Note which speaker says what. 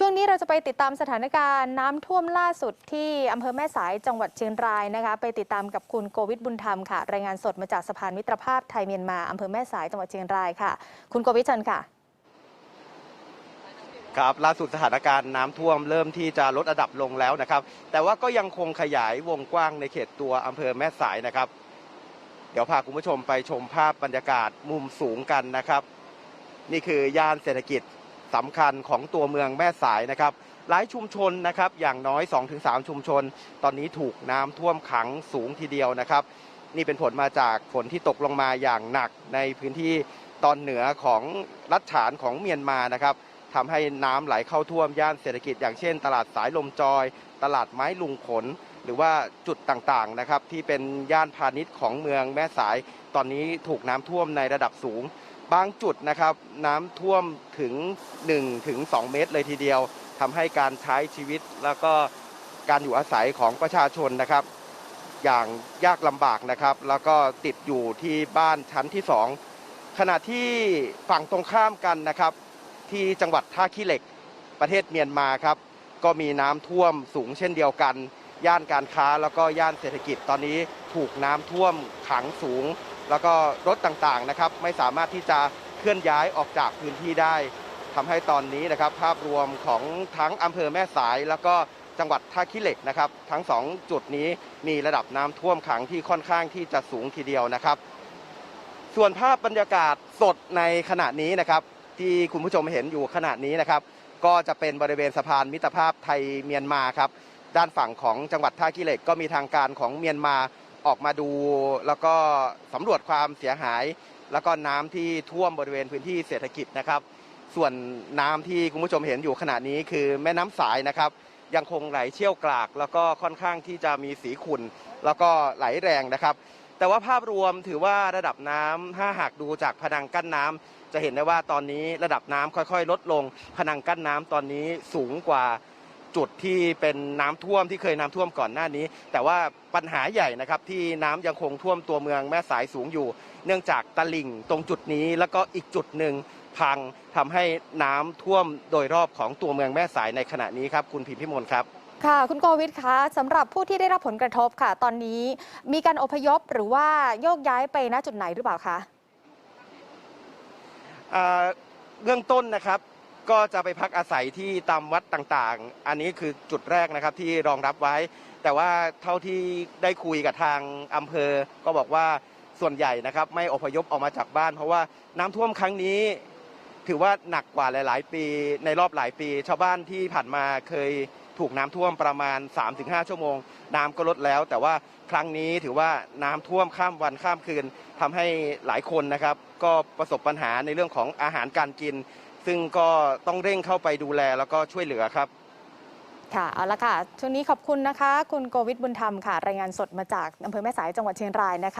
Speaker 1: ช่วงนี้เราจะไปติดตามสถานการณ์น้ำท่วมล่าสุดที่อำเภอแม่สายจังหวัดเชียงรายนะคะ ไปติดตามกับคุณโกวิทบุญธรรมค่ะ รายงานสดมาจากสะพานมิตรภาพไทยเมียนมาอำเภอแม่สายจังหวัดเชียงรายค่ะ คุณโกวิทเชิญค่ะ
Speaker 2: ครับล่าสุดสถานการณ์น้ำท่วมเริ่มที่จะลดระดับลงแล้วนะครับ แต่ว่าก็ยังคงขยายวงกว้างในเขตตัวอำเภอแม่สายนะครับ เดี๋ยวพาคุณผู้ชมไปชมภาพบรรยากาศมุมสูงกันนะครับ นี่คือย่านเศรษฐกิจ สำคัญของตัวเมืองแม่สายนะครับ หลายชุมชนนะครับอย่างน้อย 2-3 ชุมชน ตอนนี้ถูกน้ำท่วมขังสูงทีเดียวนะครับ นี่เป็นผลมาจากฝนที่ตกลงมาอย่างหนักในพื้นที่ตอนเหนือของรัฐฉานของเมียนมานะครับทำให้น้ำไหลเข้าท่วมย่านเศรษฐกิจอย่างเช่น ตลาดสายลมจอย ตลาดไม้ลุงขน หรือว่าจุดต่างๆนะครับที่เป็นย่านพาณิชย์ของเมืองแม่สาย ตอนนี้ถูกน้ำท่วมในระดับสูง บางจุดนะครับน้ำท่วมถึง1ถึง2เมตรเลยทีเดียวทำให้การใช้ชีวิตแล้วก็การอยู่อาศัยของประชาชนนะครับ อย่างยากลำบากนะครับ แล้วก็ติดอยู่ที่บ้านชั้นที่ 2 ขณะที่ฝั่งตรงข้ามกันนะครับ ที่จังหวัดท่าขี้เหล็กประเทศเมียนมาครับ ก็มีน้ำท่วมสูงเช่นเดียวกัน ย่านการค้าแล้วก็ย่านเศรษฐกิจตอนนี้ถูกน้ำท่วมขังสูง แล้วก็รถต่างๆนะครับไม่สามารถที่จะเคลื่อนย้ายออกจากพื้นที่ได้ทำให้ตอนนี้นะครับ ภาพรวมของทั้งอำเภอแม่สาย แล้วก็จังหวัดท่าขี้เหล็กนะครับ ทั้งสองจุดนี้มีระดับน้ำท่วมขังที่ค่อนข้างที่จะสูงทีเดียวนะครับ ส่วนภาพบรรยากาศสดในขณะนี้นะครับ ที่คุณผู้ชมเห็นอยู่ขณะนี้นะครับ ก็จะเป็นบริเวณสะพานมิตรภาพไทยเมียนมาครับด้านฝั่งของจังหวัดท่าขี้เหล็กก็มีทางการของเมียนมา ออกมาดูแล้วก็สำรวจความเสียหาย แล้วก็น้ำที่ท่วมบริเวณพื้นที่เศรษฐกิจนะครับ ส่วนน้ำที่คุณผู้ชมเห็นอยู่ขณะนี้คือแม่น้ำสายนะครับ ยังคงไหลเชี่ยวกราก แล้วก็ค่อนข้างที่จะมีสีขุ่นแล้วก็ไหลแรงนะครับ แต่ว่าภาพรวมถือว่าระดับน้ำถ้าหากดูจากพนังกั้นน้ำจะเห็นได้ว่าตอนนี้ระดับน้ำค่อย ๆ ลดลงพนังกั้นน้ำตอนนี้สูงกว่า จุดที่เป็นน้ำท่วมที่เคยน้ำท่วมก่อนหน้านี้ แต่ว่าปัญหาใหญ่นะครับที่น้ำยังคงท่วมตัวเมืองแม่สายสูงอยู่ เนื่องจากตลิ่งตรงจุดนี้แล้วก็อีกจุดหนึ่งพังทำให้น้ำท่วมโดยรอบของตัวเมืองแม่สายในขณะนี้ครับคุณพิมพิมลครับ
Speaker 1: ค่ะ คุณโกวิทคะสำหรับผู้ที่ได้รับผลกระทบค่ะ ตอนนี้มีการอพยพหรือว่าโยกย้ายไปณจุดไหนหรือเปล่าคะ
Speaker 2: อ่าเบื้องต้นนะครับ ก็จะไปพักอาศัยที่ตามวัดต่างๆ อันนี้คือจุดแรกนะครับที่รองรับไว้ แต่ว่าเท่าที่ได้คุยกับทางอำเภอ ก็บอกว่าส่วนใหญ่นะครับไม่อพยพออกมาจากบ้าน เพราะว่าน้ำท่วมครั้งนี้ ถือว่าหนักกว่าหลาย ๆ ปีในรอบหลายปี ชาวบ้านที่ผ่านมาเคยถูกน้ำท่วมประมาณ 3-5 ชั่วโมง น้ำก็ลดแล้ว แต่ว่าครั้งนี้ถือว่าน้ำท่วมข้ามวันข้ามคืนทำให้หลายคนนะครับ ก็ประสบปัญหาในเรื่องของอาหารการกิน ซึ่งก็ต้องเร่งเข้าไปดูแลแล้วก็ช่วยเหลือครับ
Speaker 1: ค่ะ เอาละค่ะ ช่วงนี้ขอบคุณนะคะ คุณโกวิทบุญธรรมค่ะ รายงานสดมาจากอำเภอแม่สายจังหวัดเชียงรายนะคะ